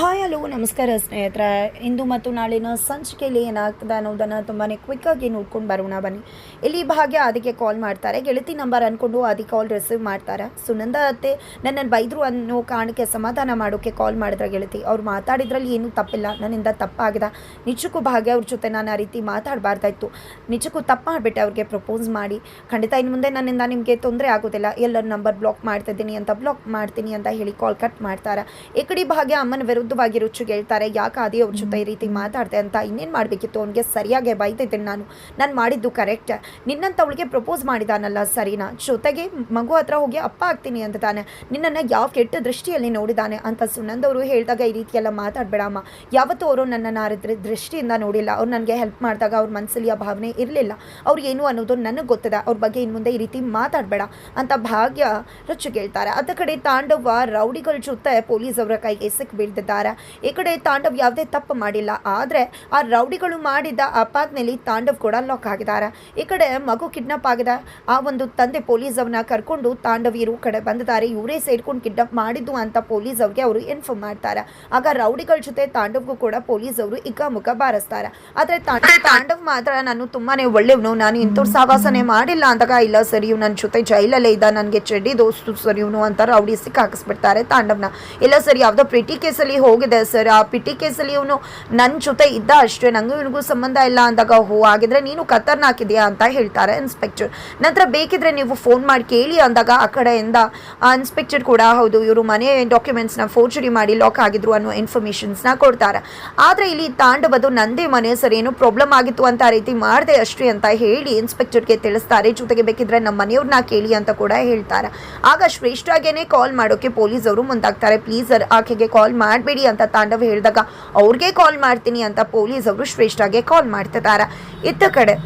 Hi, hello, ನಮಸ್ಕಾರ ಸ್ನೇಹಿತರೆ. ಇಂದು ಮತ್ತು ನಾಳಿನ ಸಂಚಿಕೆಯಲ್ಲಿ ಏನಾಗ್ತದೆ ಅನ್ನೋದನ್ನು ತುಂಬಾ ಕ್ವಿಕ್ಕಾಗಿ ನೋಡ್ಕೊಂಡು ಬರೋಣ ಬನ್ನಿ. ಇಲ್ಲಿ ಭಾಗ್ಯ ಅದಕ್ಕೆ ಕಾಲ್ ಮಾಡ್ತಾರೆ. ಗೆಳತಿ ನಂಬರ್ ಅಂದ್ಕೊಂಡು ಅದಕ್ಕೆ ಕಾಲ್ ರಿಸೀವ್ ಮಾಡ್ತಾರೆ. ಸುನಂದ ಅತ್ತೆ ನನ್ನನ್ನು ಬೈದರು ಅನ್ನೋ ಕಾರಣಕ್ಕೆ ಸಮಾಧಾನ ಮಾಡೋಕ್ಕೆ ಕಾಲ್ ಮಾಡಿದ್ರೆ ಗೆಳತಿ. ಅವ್ರು ಮಾತಾಡಿದ್ರಲ್ಲಿ ಏನೂ ತಪ್ಪಿಲ್ಲ. ನನ್ನಿಂದ ತಪ್ಪಾಗಿದೆ. ನಿಜಕ್ಕೂ ಭಾಗ್ಯ ಅವ್ರ ಜೊತೆ ನಾನು ಆ ರೀತಿ ಮಾತಾಡಬಾರ್ದಾಯ್ತು. ನಿಜಕ್ಕೂ ತಪ್ಪು ಮಾಡಿಬಿಟ್ಟೆ ಅವ್ರಿಗೆ ಪ್ರಪೋಸ್ ಮಾಡಿ. ಖಂಡಿತ ಇನ್ನು ಮುಂದೆ ನನ್ನಿಂದ ನಿಮಗೆ ತೊಂದರೆ ಆಗೋದಿಲ್ಲ. ಎಲ್ಲರ ನಂಬರ್ ಬ್ಲಾಕ್ ಮಾಡ್ತಿದ್ದೀನಿ ಅಂತ ಬ್ಲಾಕ್ ಮಾಡ್ತೀನಿ ಅಂತ ಹೇಳಿ ಕಾಲ್ ಕಟ್ ಮಾಡ್ತಾರೆ. ಈ ಕಡೆ ಭಾಗ್ಯ ಅಮ್ಮನ ವಿರುದ್ಧವಾಗಿ ರುಚಿ ಹೇಳ್ತಾರೆ. ಯಾಕೆ ಅದೇ ಅವ್ರ ಜೊತೆ ಈ ರೀತಿ ಮಾತಾಡ್ದೆ ಅಂತ ಇನ್ನೇನು ಮಾಡಬೇಕಿತ್ತು? ಅವ್ನಿಗೆ ಸರಿಯಾಗಿ ಬೈತಿದ್ದೀನಿ ನಾನು. ನಾನು ಮಾಡಿದ್ದು ಕರೆಕ್ಟ್ ನಿನ್ನಂಥವಳಿಗೆ ಪ್ರಪೋಸ್ ಮಾಡಿದಾನಲ್ಲ ಸರಿನಾ? ಜೊತೆಗೆ ಮಗು ಹತ್ರ ಹೋಗಿ ಅಪ್ಪ ಆಗ್ತೀನಿ ಅಂತ ತಾನೆ. ನಿನ್ನನ್ನು ಯಾವ ಕೆಟ್ಟ ದೃಷ್ಟಿಯಲ್ಲಿ ನೋಡಿದಾನೆ ಅಂತ ಸುನಂದವರು ಹೇಳಿದಾಗ ಈ ರೀತಿಯೆಲ್ಲ ಮಾತಾಡಬೇಡಮ್ಮ. ಯಾವತ್ತೂ ಅವರು ನನ್ನನ್ನು ದೃಷ್ಟಿಯಿಂದ ನೋಡಿಲ್ಲ. ಅವ್ರು ನನಗೆ ಹೆಲ್ಪ್ ಮಾಡಿದಾಗ ಅವ್ರ ಮನಸ್ಸಲ್ಲಿ ಆ ಭಾವನೆ ಇರಲಿಲ್ಲ. ಅವ್ರು ಏನು ಅನ್ನೋದು ನನಗೆ ಗೊತ್ತಿದೆ. ಅವ್ರ ಬಗ್ಗೆ ಇನ್ನು ಮುಂದೆ ಈ ರೀತಿ ಮಾತಾಡಬೇಡ ಅಂತ ಭಾಗ್ಯ ರುಚಿ ಕೇಳ್ತಾರೆ ಅದ ಕಡೆ ತಾಂಡವ ರೌಡಿಗಳ ಜೊತೆ ಪೊಲೀಸ್ ಅವರ ಕೈಗೆ ಸಿಕ್ ಬೀಳ್ತಿದ್ದಾರೆ ಈ ಕಡೆ ತಾಂಡವ್ ಯಾವುದೇ ತಪ್ಪು ಮಾಡಿಲ್ಲ. ಆದರೆ ಆ ರೌಡಿಗಳು ಮಾಡಿದ ಅಪಾತ್ನಲ್ಲಿ ತಾಂಡವ್ ಕೂಡ ಲಾಕ್ ಆಗಿದ್ದಾರೆ. ಈ ಕಡೆ ಮಗು ಕಿಡ್ನಾಪ್ ಆಗಿದೆ. ಆ ಒಂದು ತಂದೆ ಪೊಲೀಸ್ ಅವ್ರನ್ನ ಕರ್ಕೊಂಡು ತಾಂಡವ್ ಇರು ಕಡೆ ಬಂದಿದ್ದಾರೆ. ಇವರೇ ಸೇರ್ಕೊಂಡು ಕಿಡ್ನಾಪ್ ಮಾಡಿದ್ದು ಅಂತ ಪೊಲೀಸ್ ಅವ್ರಿಗೆ ಅವರು ಇನ್ಫಾರ್ಮ್ ಮಾಡ್ತಾರೆ. ಆಗ ರೌಡಿಗಳ ಜೊತೆ ತಾಂಡವ್ಗೂ ಕೂಡ ಪೊಲೀಸ್ ಅವರು ಮುಖ ಬಾರಿಸ್ತಾರೆ. ಆದರೆ ತಾಂಡವ್ ತಾಂಡವ್ ಮಾತ್ರ ನಾನು ತುಂಬಾನೇ ಒಳ್ಳೆಯವನು. ನಾನು ಇಂಥವ್ರ ಸಾವಾಸನೆ ಮಾಡಿಲ್ಲ ಅಂದಾಗ ಇಲ್ಲ ಸರಿ ಇವ್ ನನ್ನ ಜೊತೆ ಜೈಲಲ್ಲೇ ಇದ್ದ ನನಗೆ ಚೆಡ್ಡಿ ದೋಸ್ತು ಸರಿ ಇವನು ಅಂತ ರೌಡಿ ಸಿಕ್ಕಾಕಿಸ್ಬಿಡ್ತಾರೆ ತಾಂಡವ್ನ. ಇಲ್ಲ ಸರ್ ಯಾವುದೋ ಪ್ರಿಟಿ ಕೇಸಲ್ಲಿ ಹೋಗಿದೆ ಸರ್. ಆ ಪಿಟಿ ಕೇಸಲ್ಲಿ ಇವನು ನನ್ನ ಜೊತೆ ಇದ್ದ ಅಷ್ಟೇ. ನನಗೂ ಇವನಿಗೂ ಸಂಬಂಧ ಇಲ್ಲ ಅಂದಾಗ ಹೋ ಆಗಿದ್ರೆ ನೀನು ಖತರ್ನಾಕ್ ಇದೆಯಾ ಅಂತ ಹೇಳ್ತಾರೆ ಇನ್ಸ್ಪೆಕ್ಟರ್ ನಂತರ ಬೇಕಿದ್ರೆ ನೀವು ಫೋನ್ ಮಾಡಿ ಕೇಳಿ ಅಂದಾಗ ಆ ಕಡೆಯಿಂದ ಆ ಇನ್ಸ್ಪೆಕ್ಟರ್ ಕೂಡ ಹೌದು, ಇವರು ಮನೆ ಡಾಕ್ಯುಮೆಂಟ್ಸ್ನ ಫೋರ್ಜರಿ ಮಾಡಿ ಲಾಕ್ ಆಗಿದ್ರು ಅನ್ನೋ ಇನ್ಫಾರ್ಮೇಷನ್ಸ್ನ ಕೊಡ್ತಾರೆ. ಆದರೆ ಇಲ್ಲಿ ತಾಂಡವದು ನಂದೇ ಮನೆ ಸರ್. ಏನೋ ಪ್ರಾಬ್ಲಮ್ ಆಗಿತ್ತು ಅಂತ ರೀತಿ ಮಾಡಿದೆ ಅಷ್ಟೇ ಅಂತ ಹೇಳಿ ಇನ್ಸ್ಪೆಕ್ಟರ್ಗೆ ತಿಳಿಸ್ತಾರೆ. ಜೊತೆಗೆ ಬೇಕಿದ್ರೆ ನಮ್ಮ ಮನೆಯವ್ರನ್ನ ಕೇಳಿ ಅಂತ ಕೂಡ ಹೇಳ್ತಾರೆ. ಆಗ ಶ್ರೇಷ್ಠಾಗೇನೆ ಕಾಲ್ ಮಾಡೋಕೆ ಪೊಲೀಸ್ ಅವರು ಮುಂದಾಗ್ತಾರೆ ಪ್ಲೀಸ್ ಆಕೆಗೆ ಕಾಲ್ ಮಾಡಬೇಡಿ. ಅಂತ ತಾಂಡವ ಹೇಳಿದಾಗ ಅವ್ರಿಗೆ ಕಾಲ್ ಮಾಡ್ತೀನಿ ಅಂತ ಪೊಲೀಸ್ ಅವರು ಶ್ರೇಷ್ಠಾಗೆ ಕಾಲ್ ಮಾಡ್ತಿದ್ದಾರೆ. ಇತ್ತ ಕಡೆ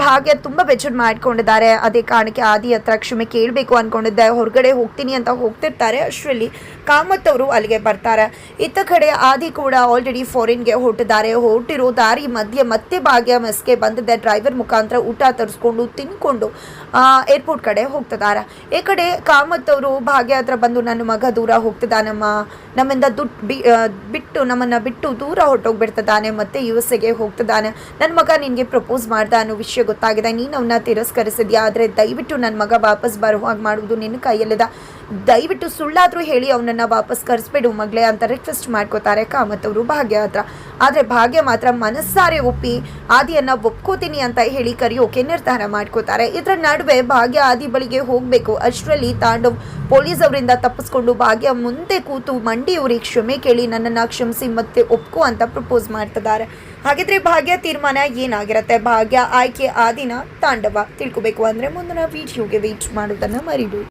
ಭಾಗ್ಯ ತುಂಬ ಬೆಚ್ಚಡ್ ಮಾಡ್ಕೊಂಡಿದ್ದಾರೆ. ಅದೇ ಕಾರಣಕ್ಕೆ ಆದಿ ಹತ್ರ ಕ್ಷಮೆ ಕೇಳಬೇಕು ಅಂದ್ಕೊಂಡಿದ್ದೆ ಹೊರಗಡೆ ಹೋಗ್ತೀನಿ ಅಂತ ಹೋಗ್ತಿರ್ತಾರೆ. ಅಷ್ಟರಲ್ಲಿ ಕಾಮತ್ ಅವರು ಅಲ್ಲಿಗೆ ಬರ್ತಾರೆ. ಇತ್ತ ಕಡೆ ಆದಿ ಕೂಡ ಆಲ್ರೆಡಿ ಫಾರಿನ್ಗೆ ಹೊರಟಿದ್ದಾರೆ. ಹೊರಟಿರೋ ದಾರಿ ಮಧ್ಯೆ ಮತ್ತೆ ಭಾಗ್ಯ ಮೆಸ್ಗೆ ಬಂದಿದ್ದೆ ಡ್ರೈವರ್ ಮುಖಾಂತರ ಊಟ ತರಿಸ್ಕೊಂಡು, ತಿನ್ಕೊಂಡು ಏರ್ಪೋರ್ಟ್ ಕಡೆ ಹೋಗ್ತಿದ್ದಾರೆ. ಈ ಕಡೆ ಕಾಮತ್ ಅವರು ಭಾಗ್ಯ ಹತ್ರ ಬಂದು ನನ್ನ ಮಗ ದೂರ ಹೋಗ್ತಿದ್ದಾನಮ್ಮ ನಮ್ಮಿಂದ ದುಡ್ಡು ಬಿ ಬಿಟ್ಟು ನಮ್ಮನ್ನು ಬಿಟ್ಟು ದೂರ ಹೊರಟೋಗ್ಬಿಡ್ತಿದ್ದಾನೆ. ಮತ್ತೆ ಯು ಎಸ್ ಎಗೆ ಹೋಗ್ತಿದ್ದಾನೆ. ನನ್ನ ಮಗ ನಿನಗೆ ಪ್ರಪೋಸ್ ಮಾಡ್ದ ಅನ್ನೋ ವಿಷಯ ಗೊತ್ತಾಗಿದೆ. ನೀನು ಅವನ್ನ ತಿರಸ್ಕರಿಸಿದ್ಯಾ? ಆದರೆ ದಯವಿಟ್ಟು ನನ್ನ ಮಗ ವಾಪಸ್ ಬರೋ ಹಾಗೆ ಮಾಡುವುದು ನಿನ್ನ ಕೈಯಲ್ಲಿದೆ. ದಯವಿಟ್ಟು ಸುಳ್ಳಾದರೂ ಹೇಳಿ ಅವನನ್ನು ವಾಪಸ್ ಕರೆಸ್ಬಿಡು ಮಗಳೇ ಅಂತ ರಿಕ್ವೆಸ್ಟ್ ಮಾಡ್ಕೋತಾರೆ ಕಾಮತ್ ಅವರು ಭಾಗ್ಯ ಹತ್ರ. ಆದರೆ ಭಾಗ್ಯ ಮಾತ್ರ ಮನಸ್ಸಾರೆ ಒಪ್ಪಿ ಆದಿಯನ್ನು ಒಪ್ಕೋತೀನಿ ಅಂತ ಹೇಳಿ ಕರೆಯೋಕೆ ನಿರ್ಧಾರ ಮಾಡ್ಕೋತಾರೆ. ಇದರ ನಡುವೆ ಭಾಗ್ಯ ಆದಿ ಬಳಿಗೆ ಹೋಗಬೇಕು. ಅಷ್ಟರಲ್ಲಿ ತಾಂಡವ್ ಪೊಲೀಸ್ ಅವರಿಂದ ತಪ್ಪಿಸ್ಕೊಂಡು ಭಾಗ್ಯ ಮುಂದೆ ಕೂತು ಮಂಡಿಯವರಿಗೆ ಕ್ಷಮೆ ಕೇಳಿ ನನ್ನನ್ನು ಕ್ಷಮಿಸಿ ಮತ್ತೆ ಒಪ್ಕೋ ಅಂತ ಪ್ರಪೋಸ್ ಮಾಡ್ತಿದ್ದಾರೆ. ಹಾಗಿದ್ರೆ ಭಾಗ್ಯ ತೀರ್ಮಾನ ಏನಾಗಿರುತ್ತೆ? ಭಾಗ್ಯ ಆಯ್ಕೆ ಆದಿನ ತಾಂಡವ ತಿಳ್ಕೊಬೇಕು ಅಂದರೆ ಮುಂದಿನ ವಿಡಿಯೋಗೆ ವೇಟ್ ಮಾಡೋದನ್ನು ಮರಿಡು